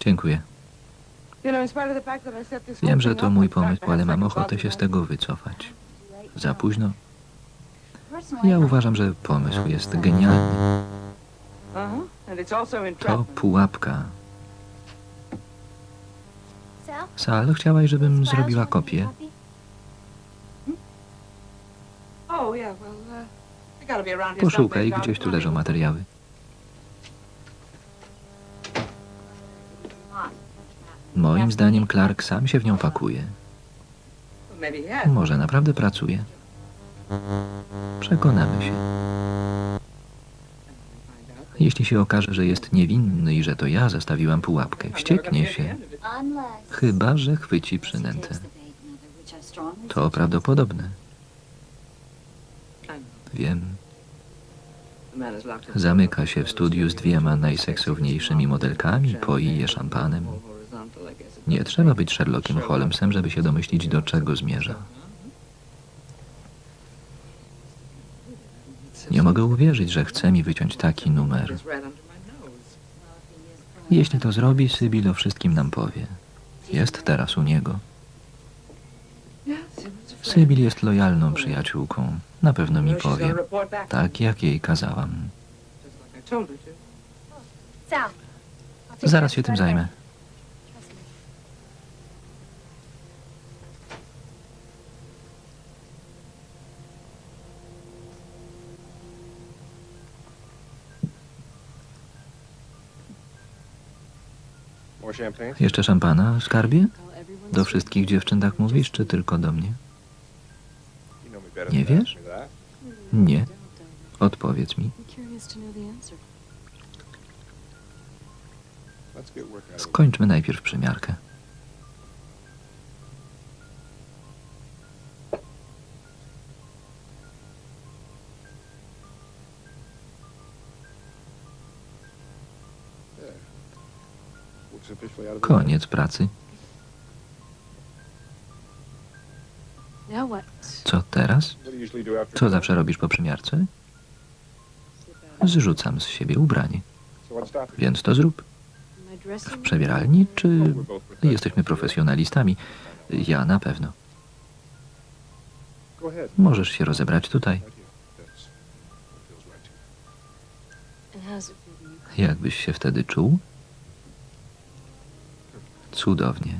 Dziękuję. Wiem, że to mój pomysł, I ale had mam ochotę się z tego wycofać. Za późno? Ja uważam, że pomysł jest genialny. Uh-huh. To pułapka. Sal, chciałaś, żebym zrobiła kopię? Oh, yeah, well, uh, Poszukaj, gdzieś tu leżą materiały. Moim zdaniem Clark sam się w nią pakuje. Może naprawdę pracuje. Przekonamy się. Jeśli się okaże, że jest niewinny i że to ja zastawiłam pułapkę, wścieknie się. Chyba, że chwyci przynętę. To prawdopodobne. Wiem. Zamyka się w studiu z dwiema najseksowniejszymi modelkami, poi je szampanem. Nie trzeba być Sherlockiem Holmesem, żeby się domyślić, do czego zmierza. Nie mogę uwierzyć, że chce mi wyciąć taki numer. Jeśli to zrobi, Sybil o wszystkim nam powie. Jest teraz u niego. Sybil jest lojalną przyjaciółką. Na pewno mi powie. Tak, jak jej kazałam. Zaraz się tym zajmę. Jeszcze szampana, skarbie? Do wszystkich dziewczyn tak mówisz, czy tylko do mnie? Nie wiesz? Nie. Odpowiedz mi. Skończmy najpierw przymiarkę. Koniec pracy. Co teraz? Co zawsze robisz po przymiarce? Zrzucam z siebie ubranie. Więc to zrób. W przebieralni, czy jesteśmy profesjonalistami? Ja na pewno. Możesz się rozebrać tutaj. Jakbyś się wtedy czuł? Cudownie.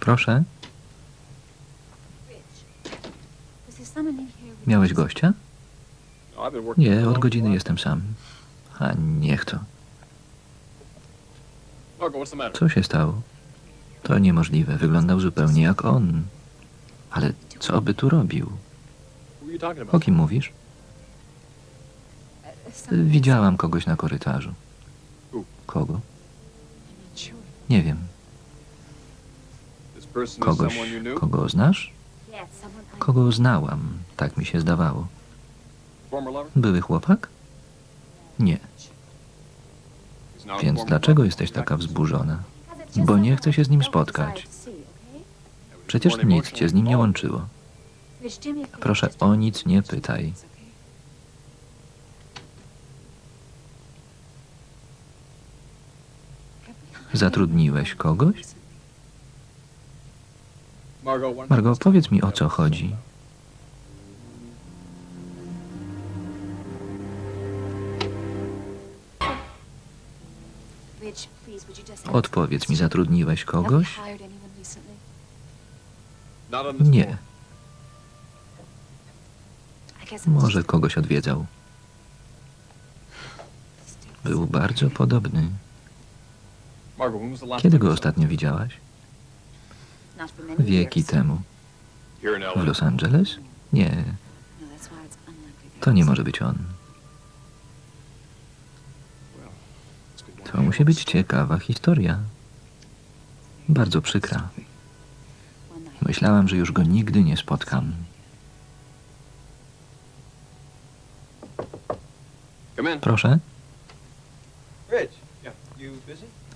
Proszę, miałeś gościa? Nie, od godziny jestem sam. A niech to. Co się stało? To niemożliwe. Wyglądał zupełnie jak on. Ale co by tu robił? O kim mówisz? Widziałam kogoś na korytarzu. Kogo? Nie wiem. Kogoś, kogo znasz? Kogo znałam, tak mi się zdawało. Były chłopak? Nie. Więc dlaczego jesteś taka wzburzona? Bo nie chcę się z nim spotkać. Przecież nic cię z nim nie łączyło. Proszę o nic nie pytaj. Zatrudniłeś kogoś? Margo, powiedz mi o co chodzi. Odpowiedz mi, zatrudniłeś kogoś? Nie. Może kogoś odwiedzał. Był bardzo podobny. Kiedy go ostatnio widziałaś? Wieki temu. W. Los Angeles? Nie, No, to nie może być on. To musi być ciekawa historia. Bardzo przykra. Myślałam, że już go nigdy nie spotkam. Proszę?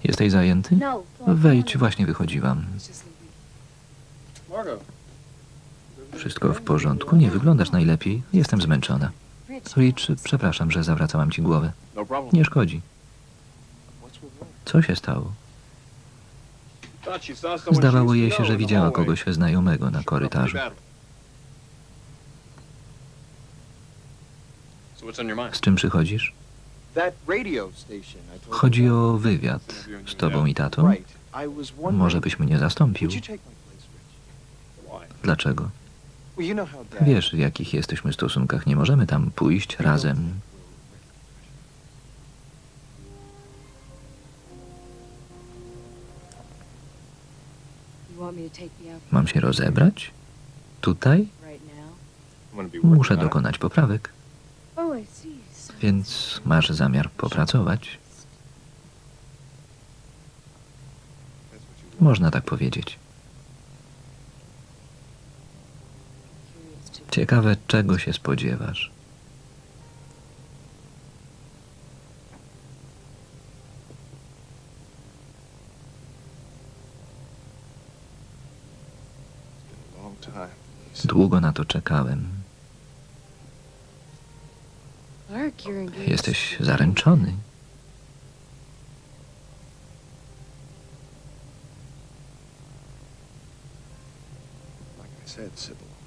Jesteś zajęty? No. Wejdź, właśnie wychodziłam. Wszystko w porządku? Nie wyglądasz najlepiej. Jestem zmęczona. Rich, przepraszam, że zawracałam ci głowę. No. Nie szkodzi. Co się stało? Zdawało jej się, że widziała kogoś znajomego na korytarzu. Z czym przychodzisz? Chodzi o wywiad z tobą i tatą? Może byś mnie zastąpił? Dlaczego? Wiesz, w jakich jesteśmy stosunkach. Nie możemy tam pójść razem. Mam się rozebrać? Tutaj? Muszę dokonać poprawek. Oh, Więc masz zamiar popracować? Można tak powiedzieć. Ciekawe, czego się spodziewasz. Długo na to czekałem. Jesteś zaręczony.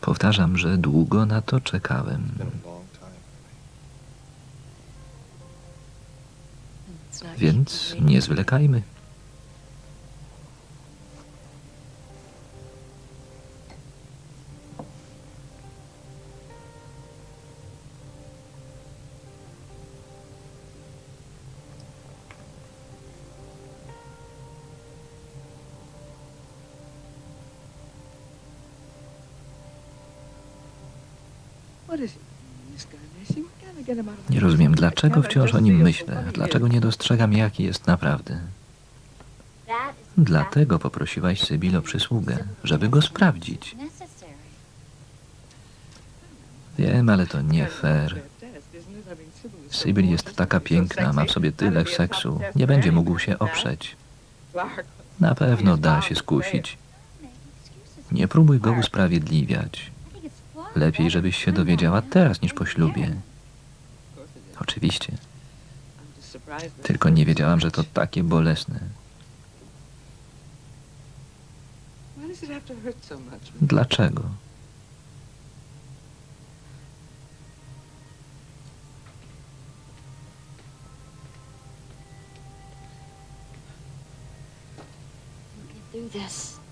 Powtarzam, że długo na to czekałem. Więc nie zwlekajmy. Nie rozumiem, dlaczego wciąż o nim myślę. Dlaczego nie dostrzegam, jaki jest naprawdę. Dlatego poprosiłaś Sybil o przysługę, żeby go sprawdzić. Wiem, ale to nie fair. Sybil jest taka piękna, ma w sobie tyle seksu. Nie będzie mógł się oprzeć. Na pewno da się skusić. Nie próbuj go usprawiedliwiać. Lepiej, żebyś się dowiedziała teraz niż po ślubie. Oczywiście. Tylko nie wiedziałam, że to takie bolesne. Dlaczego?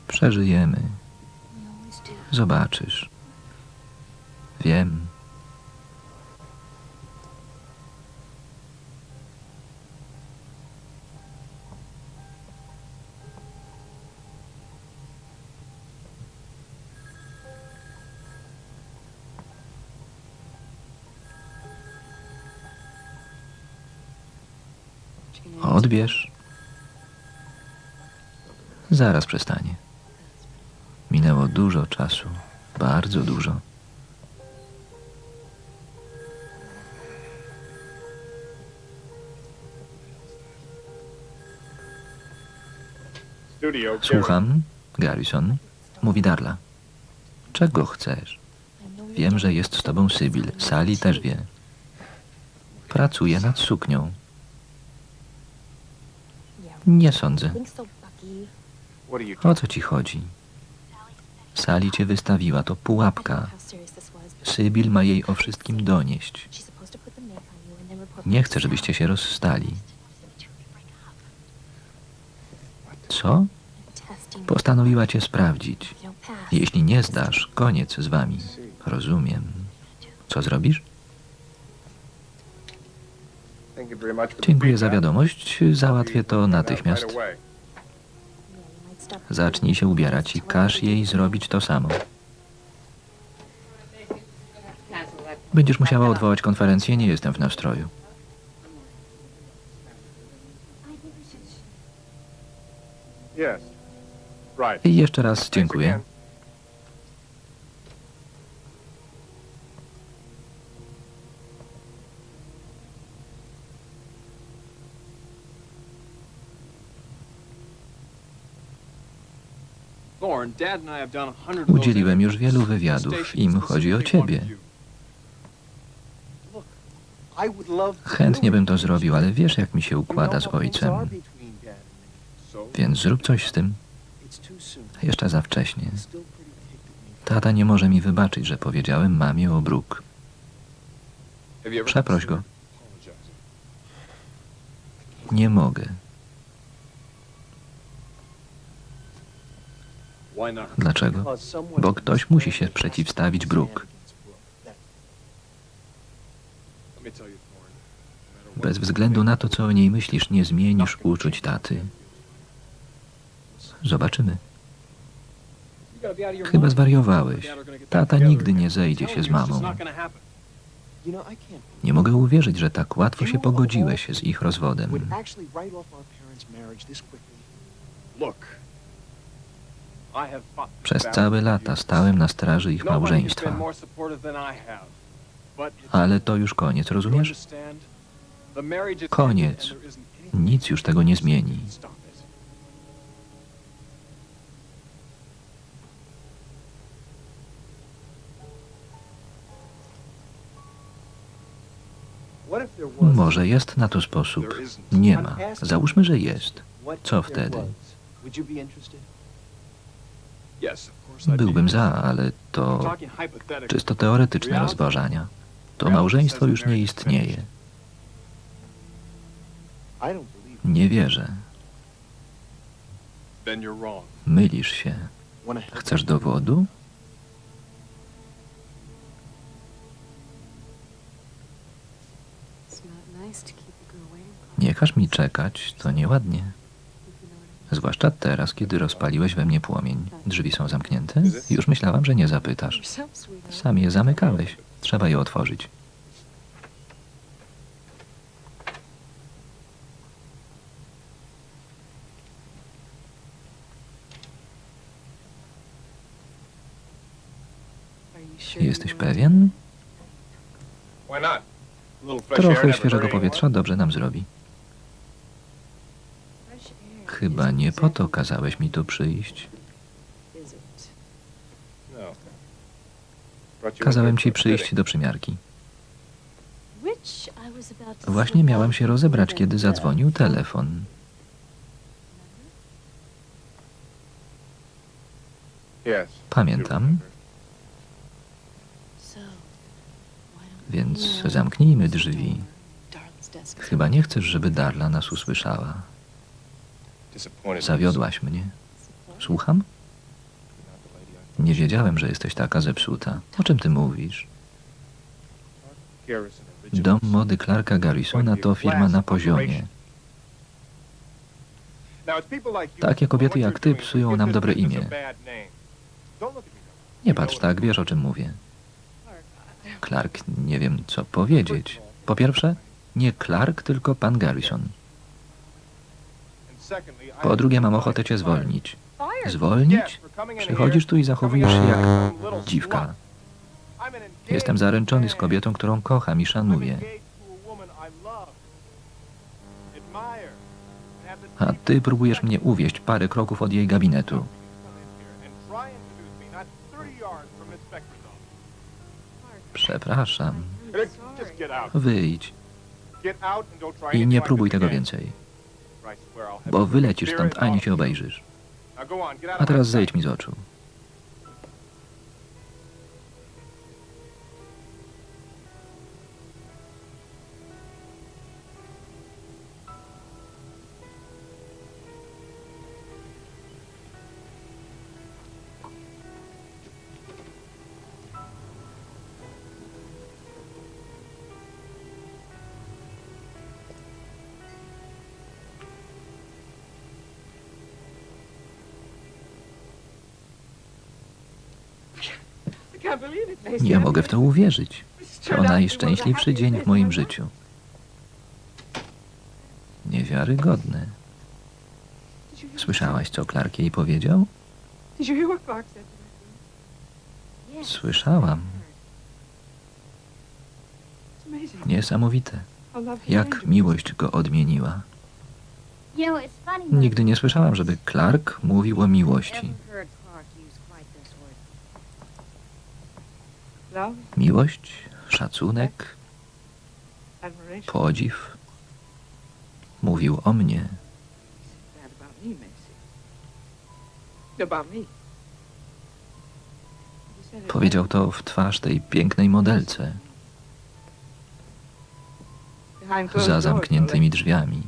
Przeżyjemy. Zobaczysz. Wiem. Odbierz. Zaraz przestanie. Minęło dużo czasu. Bardzo dużo. Słucham, Garrison. Mówi Darla. Czego chcesz? Wiem, że jest z tobą Sybil. Sali też wie. Pracuję nad suknią. Nie sądzę. O co ci chodzi? Sali cię wystawiła, to pułapka. Sybil ma jej o wszystkim donieść. Nie chcę, żebyście się rozstali. Co? Postanowiła cię sprawdzić. Jeśli nie zdasz, koniec z wami. Rozumiem. Co zrobisz? Dziękuję za wiadomość. Załatwię to natychmiast. Zacznij się ubierać i każ jej zrobić to samo. Będziesz musiała odwołać konferencję, nie jestem w nastroju. I jeszcze raz dziękuję. Udzieliłem już wielu wywiadów. Im chodzi o ciebie. Chętnie bym to zrobił, ale wiesz, jak mi się układa z ojcem. Więc zrób coś z tym. Jeszcze za wcześnie. Tata nie może mi wybaczyć, że powiedziałem mamie o ever Przeproś go. Nie mogę. Dlaczego? Bo ktoś musi się przeciwstawić what Bez względu na to, co o niej myślisz, nie zmienisz uczuć taty. Zobaczymy. Chyba zwariowałeś. Tata nigdy nie zejdzie się z mamą. Nie mogę uwierzyć, że tak łatwo się pogodziłeś z ich rozwodem. Przez całe lata stałem na straży ich małżeństwa. Ale to już koniec, rozumiesz? Koniec. Nic już tego nie zmieni. Może jest na to sposób. Nie ma. Załóżmy, że jest. Co wtedy? Byłbym za, ale to czysto teoretyczne rozważania. To małżeństwo już nie istnieje. Nie wierzę. Mylisz się. Chcesz dowodu? Nie każ mi czekać, to nieładnie. Zwłaszcza teraz, kiedy rozpaliłeś we mnie płomień. Drzwi są zamknięte? Już myślałam, że nie zapytasz. Sam je zamykałeś. Trzeba je otworzyć. Jesteś pewien? Trochę świeżego powietrza dobrze nam zrobi. Chyba nie po to kazałeś mi tu przyjść. Kazałem ci przyjść do przymiarki. Właśnie miałam się rozebrać, kiedy zadzwonił telefon. Pamiętam. Więc zamknijmy drzwi. Chyba nie chcesz, żeby Darla nas usłyszała. Zawiodłaś mnie. Słucham? Nie wiedziałem, że jesteś taka zepsuta. O czym ty mówisz? Dom mody Clarka Garrisona to firma na poziomie. Takie kobiety jak ty psują nam dobre imię. Nie patrz tak, wiesz o czym mówię. Clark, nie wiem co powiedzieć. Po pierwsze, nie Clark, tylko pan Garrison. Po drugie, mam ochotę cię zwolnić. Zwolnić? Przychodzisz tu i zachowujesz się jak dziwka. Jestem zaręczony z kobietą, którą kocham i szanuję. a ty próbujesz mnie uwieść parę kroków od jej gabinetu. Przepraszam. Wyjdź. I nie próbuj tego więcej, bo wylecisz stąd, ani się obejrzysz. A teraz zejdź mi z oczu. Nie mogę w to uwierzyć. To najszczęśliwszy dzień w moim życiu. Niewiarygodne. Słyszałaś, co Clark jej powiedział? Słyszałam. Niesamowite. Jak miłość go odmieniła. Nigdy nie słyszałam, żeby Clark mówił o miłości. Miłość, szacunek, podziw. Mówił o mnie. Powiedział to w twarz tej pięknej modelce, za zamkniętymi drzwiami.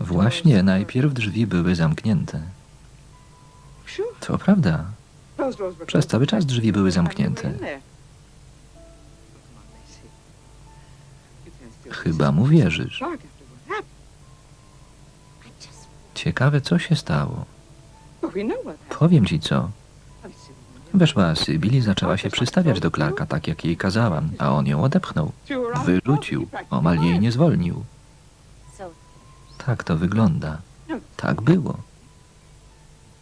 Właśnie, najpierw drzwi były zamknięte. To prawda. Przez cały czas drzwi były zamknięte. Chyba mu wierzysz. Ciekawe, co się stało. Powiem ci co. Weszła Sybil i zaczęła się przystawiać do Clarka, tak jak jej kazałam, a on ją odepchnął. Wyrzucił, omal jej nie zwolnił. Tak to wygląda. Tak było.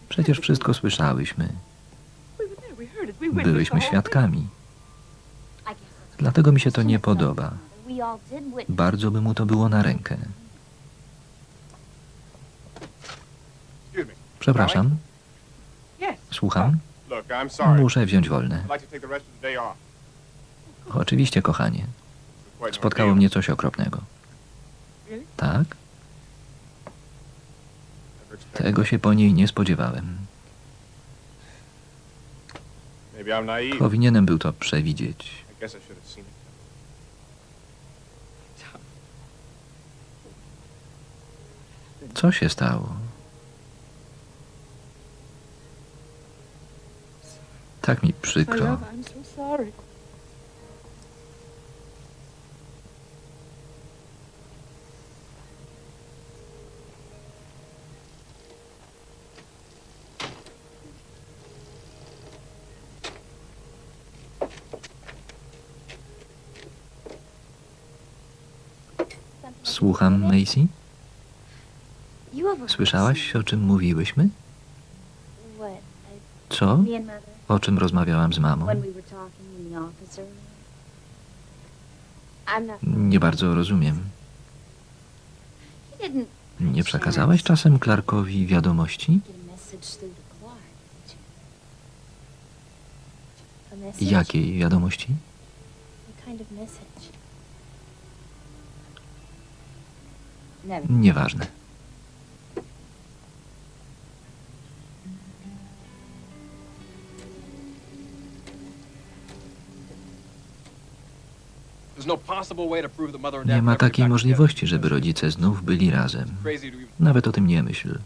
Przecież wszystko słyszałyśmy. Byłyśmy świadkami. Dlatego mi się to nie podoba. Bardzo by mu to było na rękę. Przepraszam, słucham. Muszę wziąć wolne. Oczywiście, kochanie. Spotkało mnie coś okropnego. Tak? Tego się po niej nie spodziewałem. Powinienem był to przewidzieć. I guess I should have seen it. Co się stało? Tak mi przykro. Słucham, Macy? Słyszałaś, o czym mówiłyśmy? Co? O czym rozmawiałam z mamą? Nie bardzo rozumiem. Nie przekazałaś czasem Clarkowi wiadomości? get a and Nie dad ma takiej możliwości, żeby rodzice znów byli razem. Nawet o tym nie myśl.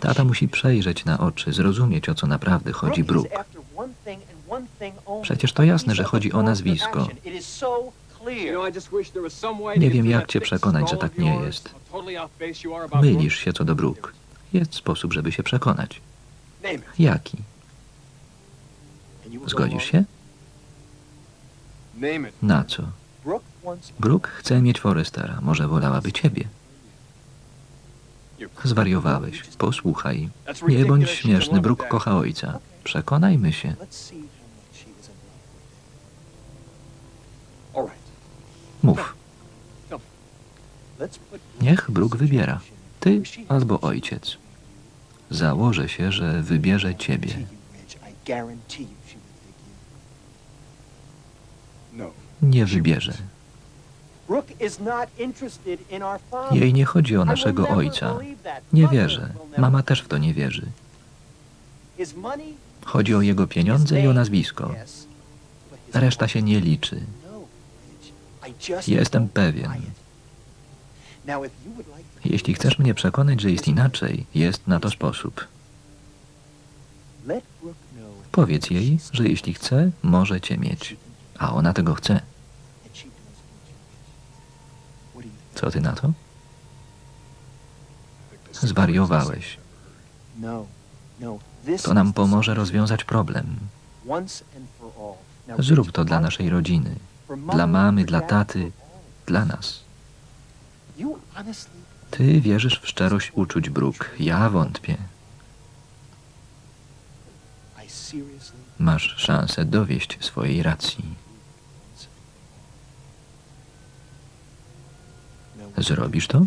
Tata musi przejrzeć na oczy, zrozumieć o co naprawdę chodzi Brooke. Przecież to jasne, że chodzi o nazwisko. Nie wiem, jak cię przekonać, że tak nie jest. Mylisz się co do Brooke. Jest sposób, żeby się przekonać. Jaki? Zgodzisz się? Na co? Brooke chce mieć Forestera. Może wolałaby ciebie. Zwariowałeś. Posłuchaj. Nie bądź śmieszny. Brooke kocha ojca. Przekonajmy się. Mów. Niech Brooke wybiera. Ty albo ojciec. Założę się, że wybierze ciebie. Nie wybierze. Jej nie chodzi o naszego ojca. Nie wierzę. Mama też w to nie wierzy. Chodzi o jego pieniądze i o nazwisko. Reszta się nie liczy. Jestem pewien. Jeśli chcesz mnie przekonać, że jest inaczej, jest na to sposób. Powiedz jej, że jeśli chce, może cię mieć. A ona tego chce. Co ty na to? Zwariowałeś. No, no. To nam pomoże rozwiązać problem. Zrób to dla naszej rodziny, dla mamy, dla taty, dla nas. Ty wierzysz w szczerość uczuć Brooke. Ja wątpię. Masz szansę dowieść swojej racji. Zrobisz to?